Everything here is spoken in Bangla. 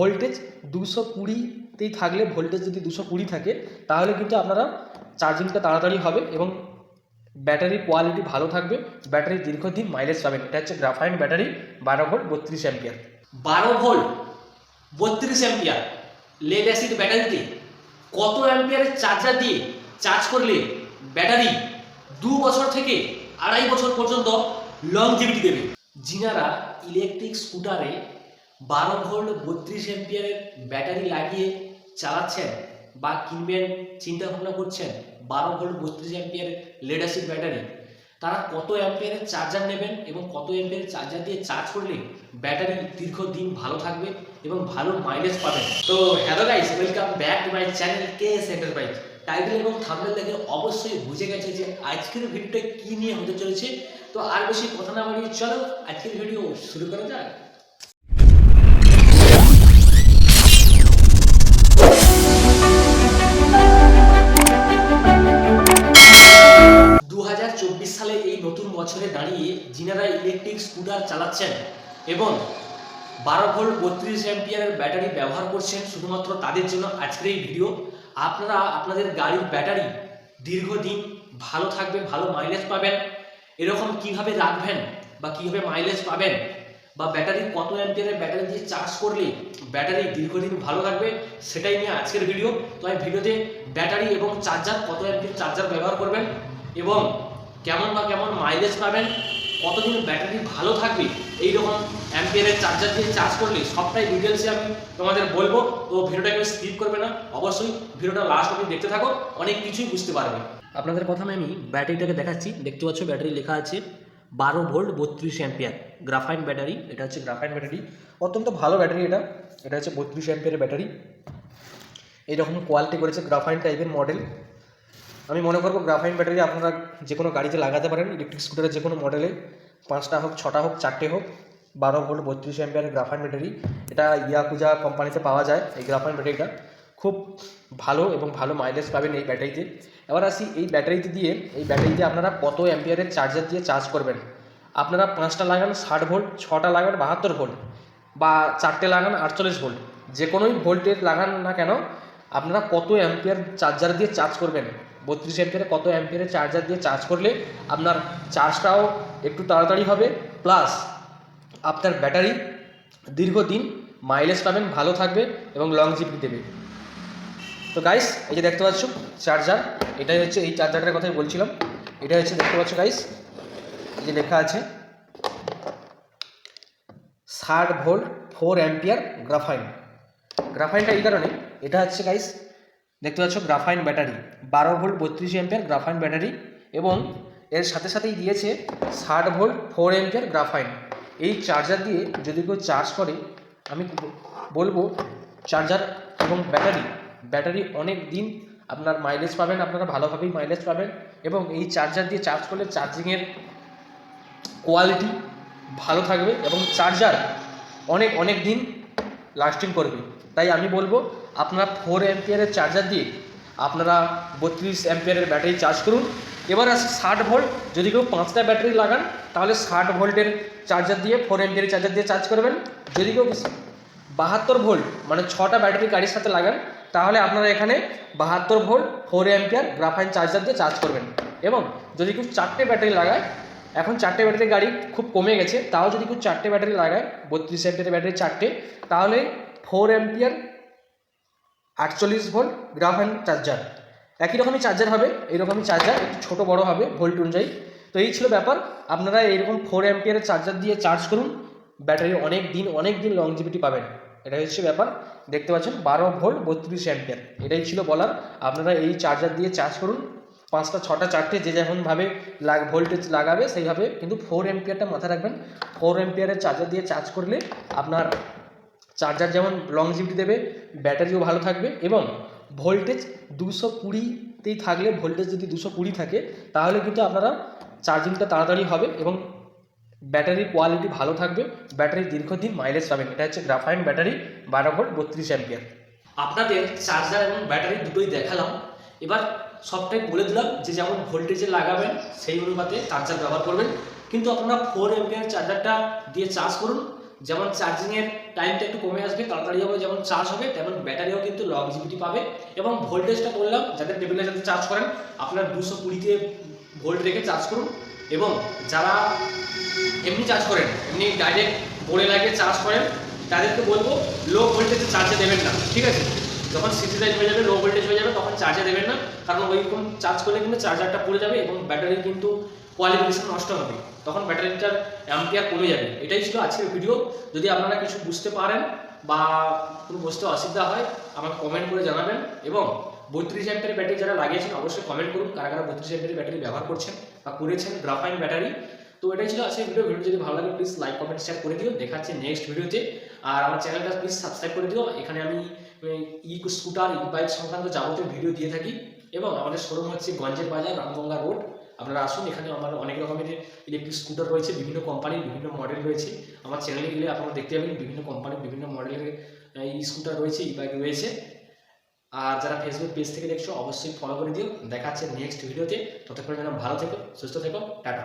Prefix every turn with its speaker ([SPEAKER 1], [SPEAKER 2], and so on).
[SPEAKER 1] ভোল্টেজ দুশো কুড়িতেই থাকলে ভোল্টেজ যদি দুশো কুড়ি থাকে, তাহলে কিন্তু আপনারা চার্জিংটা তাড়াতাড়ি হবে এবং ব্যাটারির কোয়ালিটি ভালো থাকবে। ব্যাটারি দীর্ঘদিন মাইলেজ পাবেন এটা হচ্ছে গ্রাফাইন ব্যাটারি বারো ভোল্ট বত্রিশ অ্যাম্পিয়ার
[SPEAKER 2] বারো ভোল্ট বত্রিশ অ্যাম্পিয়ার লেড অ্যাসিড ব্যাটারিতে কত অ্যাম্পিয়ারের চার্জার দিয়ে চার্জ করলে ব্যাটারি দু বছর থেকে আড়াই বছর পর্যন্ত লং লংজিভিটি দেবে যিনারা ইলেকট্রিক স্কুটারে বারো ভোল্ট বত্রিশ অ্যাম্পিয়ারের ব্যাটারি লাগিয়ে চালাচ্ছেন বা কিনবেন চিন্তা ভাবনা করছেন বারো ভোল্ট বত্রিশ অ্যাম্পিয়ারের লেড অ্যাসিড ব্যাটারি। তারা কত অ্যাম্পিয়ারের চার্জার নেবেন এবং কত অ্যাম্পিয়ারের চার্জার দিয়ে চার্জ করলে ব্যাটারি দীর্ঘদিন ভালো থাকবে এবং ভালো মাইলেজ পাবেন? তো hello guys welcome back to my channel K S enterprise title এবং থাম্বনেল দেখে অবশ্যই বুঝে গেছে যে আজকের ভিডিওটা কী নিয়ে হতে চলেছে। তো আর বেশি কথা না বাড়িয়ে চলো, আজকের ভিডিও শুরু করা যাক। নতুন বছরে দাঁড়িয়ে যিনারা ইলেকট্রিক স্কুটার চালাচ্ছেন এবং বারো ভোল্ট বত্রিশ অ্যাম্পিয়ারের ব্যাটারি ব্যবহার করছেন শুধুমাত্র তাদের জন্য আজকের এই ভিডিও আপনারা আপনাদের গাড়ির ব্যাটারি দীর্ঘদিন ভালো থাকবে, ভালো মাইলেজ পাবেন। এরকম কীভাবে রাখবেন বা কীভাবে মাইলেজ পাবেন বা ব্যাটারি কত অ্যাম্পিয়ারের ব্যাটারি দিয়ে চার্জ করলে ব্যাটারি দীর্ঘদিন ভালো থাকবে, সেটাই নিয়ে আজকের ভিডিও তো আমি ভিডিওতে ব্যাটারি এবং চার্জার কত অ্যাম্পিয়ার চার্জার ব্যবহার করবেন এবং কেমন বা কেমন মাইলেজ পাবেন, কতদিন ব্যাটারি ভালো থাকবে এই রকম অ্যাম্পিয়ারের চার্জার দিয়ে চার্জ করলে সবটাই ডিটেলসে আমি তোমাদের বলব। তো ভিডিওটাকে স্কিপ করবে না, অবশ্যই ভিডিওটা লাস্ট অবধি দেখতে থাকো, অনেক কিছুই বুঝতে পারবে। আপনাদের প্রথমে আমি ব্যাটারিটাকে দেখাচ্ছি, দেখতে পাচ্ছ ব্যাটারি লেখা আছে বারো ভোল্ট বত্রিশ অ্যাম্পিয়ার গ্রাফাইন ব্যাটারি
[SPEAKER 1] এটা হচ্ছে গ্রাফাইন ব্যাটারি অত্যন্ত ভালো ব্যাটারি এটা এটা হচ্ছে বত্রিশ অ্যাম্পিয়ারের ব্যাটারি এইরকম কোয়ালিটি করেছে গ্রাফাইন টাইপের মডেল আমি মনে করব গ্রাফাইন ব্যাটারি আপনারা যে কোনো গাড়িতে লাগাতে পারেন ইলেকট্রিক স্কুটারের যে কোনো মডেলে পাঁচটা হোক, ছটা হোক, চারটে হোক, বারো ভোল্ট বত্রিশ অ্যাম্পিয়ারের গ্রাফাইন ব্যাটারি। এটা ইয়াকুজা কোম্পানিতে পাওয়া যায় এই গ্রাফাইন ব্যাটারিটা। খুব ভালো এবং ভালো মাইলেজ পাবেন এই ব্যাটারিতে। এবার আসি এই ব্যাটারিতে দিয়ে, এই ব্যাটারিতে আপনারা কত অ্যাম্পিয়ারের চার্জার দিয়ে চার্জ করবেন? আপনারা পাঁচটা লাগান ষাট ভোল্ট ছটা লাগান বাহাত্তর ভোল্ট বা চারটে লাগান আটচল্লিশ ভোল্ট যে কোনোই ভোল্টের লাগান না কেন, আপনারা কত অ্যাম্পিয়ার চার্জার দিয়ে চার্জ করবেন? বত্রিশ অ্যাম্পিয়ারে কত অ্যাম্পিয়ারের চার্জার দিয়ে চার্জ করলে আপনার চার্জটাও একটু তাড়াতাড়ি হবে। প্লাস আপনার ব্যাটারি দীর্ঘদিন মাইলেজ পাবেন, ভালো থাকবে এবং লংজিভিটি দেবে। তো গাইস এই যে দেখতে পাচ্ছ চার্জার এটাই হচ্ছে এই চার্জারটার কথাই বলছিলাম। এটা হচ্ছে দেখতে পাচ্ছ গাইস এই যে লেখা আছে, ষাট ভোল্ট ফোর অ্যাম্পিয়ার গ্রাফাইন গ্রাফাইনটা এই কারণে, এটা হচ্ছে গাইস দেখতে পাচ্ছ গ্রাফাইন ব্যাটারি বারো ভোল্ট বত্রিশ অ্যাম্পিয়ার গ্রাফাইন ব্যাটারি এবং এর সাথে সাথেই দিয়েছে ষাট ভোল্ট ফোর অ্যাম্পিয়ার গ্রাফাইন এই চার্জার দিয়ে যদি কেউ চার্জ করে, আমি বলব চার্জার এবং ব্যাটারি ব্যাটারি অনেক দিন আপনার মাইলেজ পাবেন, আপনারা ভালোভাবেই মাইলেজ পাবেন এবং এই চার্জার দিয়ে চার্জ করলে চার্জিংয়ের কোয়ালিটি ভালো থাকবে এবং চার্জার অনেক অনেক দিন লাস্টিং করবে। তাই আমি বলব আপনারা ফোর অ্যাম্পিয়ারের চার্জার দিয়ে আপনারা বত্রিশ অ্যাম্পিয়ারের ব্যাটারি চার্জ করুন। এবার আসে ষাট ভোল্ট যদি কেউ পাঁচটা ব্যাটারি লাগান, তাহলে ষাট ভোল্টের চার্জার দিয়ে ফোর অ্যাম্পিয়ারের চার্জার দিয়ে চার্জ করবেন। যদি কেউ বাহাত্তর ভোল্ট মানে ছটা ব্যাটারি গাড়ির সাথে লাগান, তাহলে আপনারা এখানে বাহাত্তর volt four ampere graphene charger দিয়ে চার্জ করবেন। এবং যদি কেউ চারটে ব্যাটারি লাগায়, এখন চারটে ব্যাটারি গাড়ি খুব কমে গেছে, তাও যদি কেউ চারটে ব্যাটারি লাগায়, বত্রিশ অ্যাম্পিয়ারের ব্যাটারি চারটে, তাহলে ফোর অ্যাম্পিয়ার আটচল্লিশ ভোল্ট গ্রাফাইন চার্জার একই রকমই চার্জার হবে এইরকমই চার্জার একটু ছোটো বড় হবে ভোল্ট অনুযায়ী। তো এই ছিল ব্যাপার। আপনারা এইরকম ফোর অ্যাম্পিয়ারের চার্জার দিয়ে চার্জ করুন ব্যাটারি অনেক দিন অনেক দিন লংজিভিটি পাবেন। এটাই হচ্ছে ব্যাপার। দেখতে পাচ্ছেন, বারো ভোল্ট বত্রিশ অ্যাম্পিয়ার এটাই ছিল বলার। আপনারা এই চার্জার দিয়ে চার্জ করুন। পাঁচটা, ছটা, চারটে, যে যেমনভাবে লাগ ভোল্টেজ লাগাবে, সেইভাবে কিন্তু ফোর এম্পিয়ারটা মাথায় রাখবেন। ফোর এম্পিয়ারের চার্জার দিয়ে চার্জ করলে আপনার চার্জার যেমন লং লংজিভিটি দেবে ব্যাটারিও ভালো থাকবে এবং ভোল্টেজ দুশো কুড়িতেই থাকলে ভোল্টেজ যদি দুশো কুড়ি থাকে, তাহলে কিন্তু আপনারা চার্জিংটা তাড়াতাড়ি হবে এবং ব্যাটারির কোয়ালিটি ভালো থাকবে। ব্যাটারি দীর্ঘদিন মাইলেজ পাবেন। এটা হচ্ছে গ্রাফাইন ব্যাটারি বারো ভোল্ট বত্রিশ অ্যাম্পিয়ার
[SPEAKER 2] আপনাদের চার্জার এবং ব্যাটারি দুটোই দেখালাম। এবার সবটাই বলে দিলাম যে যেমন ভোল্টেজে লাগাবেন, সেই অনুপাতে চার্জার ব্যবহার করবেন। কিন্তু আপনারা ফোর এমপিআর চার্জারটা দিয়ে চার্জ করুন। যেমন চার্জিংয়ের টাইমটা একটু কমে আসবে, তাড়াতাড়ি হবে যেমন চার্জ হবে, তেমন ব্যাটারিও কিন্তু লংজিভিটি পাবে। এবং ভোল্টেজটা বললাম, যাদের টেবিলে যাতে চার্জ করেন, আপনার দুশো কুড়িতে ভোল্ট রেখে চার্জ করুন। এবং যারা এমনি চার্জ করেন, এমনি ডাইরেক্ট বোর্ডে লাগিয়ে চার্জ করেন, তাদেরকে বলব লো ভোল্টেজে চার্জে দেবেন না, ঠিক আছে? যখন সিটিলাইজ হয়ে যাবে লো ভোল্টেজ হয়ে যাবে, তখন চার্জে দেবেন না। কারণ ওইরকম চার্জ করলে কিন্তু চার্জারটা পড়ে যাবে এবং ব্যাটারি কিন্তু কোয়ালিফিকেশন নষ্ট হবে, তখন ব্যাটারিটার অ্যাম্পিয়ার কমে যাবে। এটাই ছিল আজকের ভিডিও যদি আপনারা কিছু বুঝতে পারেন বা কোনো বুঝতে অসুবিধা হয়, আমাকে কমেন্ট করে জানাবেন এবং বত্রিশ অ্যাম্পিয়ার ব্যাটারি যারা লাগিয়েছেন, অবশ্যই কমেন্ট করুন কারা কারা বত্রিশ অ্যাম্পিয়ার ব্যাটারি ব্যবহার করছেন বা করেছেন গ্রাফাইন ব্যাটারি তো এটাই ছিল আজকের ভিডিও ভিডিও যদি ভালো লাগে প্লিজ লাইক কমেন্ট শেয়ার করে দিও। দেখাচ্ছে নেক্সট ভিডিওতে আর আমার চ্যানেলটা প্লিজ সাবস্ক্রাইব করে দিও। এখানে আমি ই স্কুটার ই বাইক সংক্রান্ত যাবতীয় ভিডিও দিয়ে থাকি। এবং আমাদের শোরুম হচ্ছে গঞ্জের বাজার, রামগঙ্গা রোড আপনারা আসুন, এখানে আমার অনেক রকমের ইলেকট্রিক স্কুটার রয়েছে, বিভিন্ন কোম্পানির বিভিন্ন মডেল রয়েছে। আমার চ্যানেলে গেলে আপনারা দেখতে পাবেন বিভিন্ন কোম্পানির বিভিন্ন মডেলের ই স্কুটার রয়েছে ই বাইক রয়েছে। আর যারা ফেসবুক পেজ থেকে দেখছ, অবশ্যই ফলো করে দিও। দেখা নেক্সট ভিডিওতে ততক্ষণ যেন ভালো থেকো, সুস্থ থেকো, টাটা।